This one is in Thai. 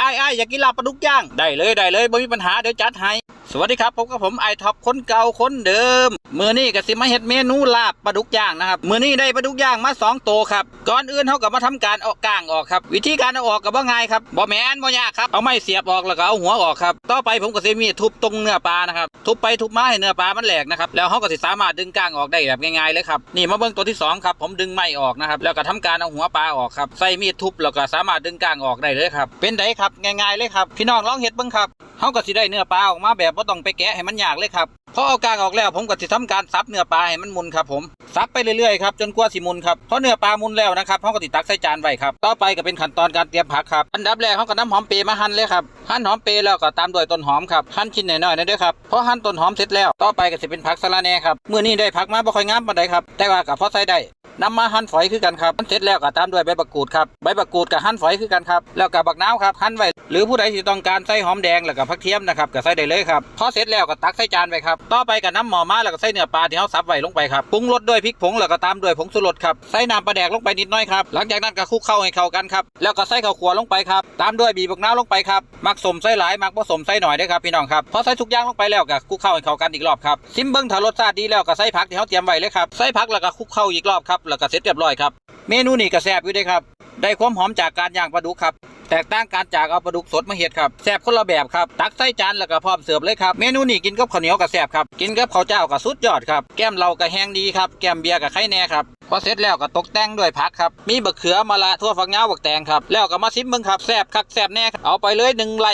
ไอ้ไอ้ายอยากกินลาบปลาดุกย่าง ได้เลยได้เลยไม่มีปัญหาเดี๋ยวจัดให้ สวัสดีครับพบกับผมไอท็อปคนเก่าคนเดิม มือนี้ก็สิมาเห็ดเมนูลาบปลาดุกย่างนะครับ มือนี้ได้ปลาดุกย่างมาสองตัวครับ ก่อนอื่นเขาก็มาทำการเอาก้างออกครับ วิธีการเอาออกกับ่ง่ายครับบ่แมนบ่ยากครับ เอาไม้เสียบออกแล้วก็เอาหัวออกครับ ต่อไปผมก็สิมีทุบตรงเนื้อปลานะครับ ทุบไปทุบมาให้เนื้อปลามันแหลกนะครับแล้วเขาก็สิสามารถดึงก้างออกได้แบบง่ายๆเลยครับนี่มาเบิ่งตัวที่สองครับผมดึงไม้ออกนะครับแล้วก็ทำการเอาหัวปลาออกครับใส่มีดทุบแล้วก็สามารถดึงก้างออกได้เลยครับเป็นไดครับง่ายๆเลยครับพี่น้องลองเฮ็ดเบิ้งครับเขาก็สิได้เนื้อปลาออกมาแบบบ่ต้องไปแกะให้มันยากเลยครับ พอเอากางออกแล้วผมก็สิทำการซับเนื้อปลาให้มันมุนครับผมซับไปเรื่อยๆครับจนกว่าสิมุนครับพอเนื้อปลามุนแล้วนะครับเขาก็ติดตักใส่จานไว้ครับต่อไปก็เป็นขั้นตอนการเตรียมผักครับอันดับแรกเขาก็นำหอมเปรย์มาหั่นเลยครับหั่นหอมเปรย์แล้วก็ตามด้วยต้นหอมครับหั่นชิ้นหน่อยๆนะด้วยครับพอหั่นต้นหอมเสร็จแล้วต่อไปก็จะเป็นผักสะระแหน่ครับเมื่อนี้ได้ผักมาบ่ค่อยงามปานใดครับแต่ว่าก็พอใส่ได้ นำมาหั่นฝอยคือกันครับเสร็จแล้วก็ตามด้วยใบบักกูดครับใบบักกูดกับหั่นฝอยคือกันครับแล้วกับบักนาวครับหั่นไว้หรือผู้ใดที่ต้องการใส่หอมแดงแล้วก็ผักเทียมนะครับก็ใส่ได้เลยครับพอเสร็จแล้วก็ตักใส่จานไว้ครับต่อไปก็น้ำหมอมาแล้วก็ใส่เนื้อปลาที่เราซับไว้ลงไปครับปรุงรสด้วยพริกผงแล้วก็ตามด้วยผงชูรสครับใส่น้ำปลาแดกลงไปนิดน้อยครับหลังจากนั้นก็คลุกเข้าให้เข้ากันครับแล้วก็ใส่ข้าวคั่วลงไปครับตามด้วยบีบบักนาวลงไปครับมักสมใส่หลายมักผสมใส่หน่อยด้ครับพี่น้องครับพอใส่ทุกอย่างลงไปแล้วก็คลุกเข้าให้เข้ากันอีกรอบครับซิมเบิ้งถ้ารสชาติดีแล้วก็ใส่ผักที่เราเตรียมไว้เลยครับใส่ผักแล้วก็คลุกเข้าอีกรอบครับแล้วก็เสร็จเรียบร้อยครับเมนูนี้ก็แซ่บอยู่ด้ครับได้ความหอมจากการย่างปลาดุกครับแตกต่างการจากเอาปลาดุกสดมาเฮ็ดครับแซ่บคนละแบบครับตักใส่จานแล้วก็พร้อมเสิร์ฟเลยครับเมนูนี้กินกับข้าวเหนียวก็แซ่บครับกินกับข้าวเจ้าก็สุดยอดครับแก้มเราก็แห้งดีครับแก้มเบียร์ก็ไข่แน่ครับพอเสร็จแล้วก็ตกแต่งด้วยผักครับมีบักเขือมะละทั่วฝักยาวบักแตงครับแล้วก็มาซิมเบิ่งครับแซ่บคักแซ่บแน่เอาไปเลยหนึ่งไร่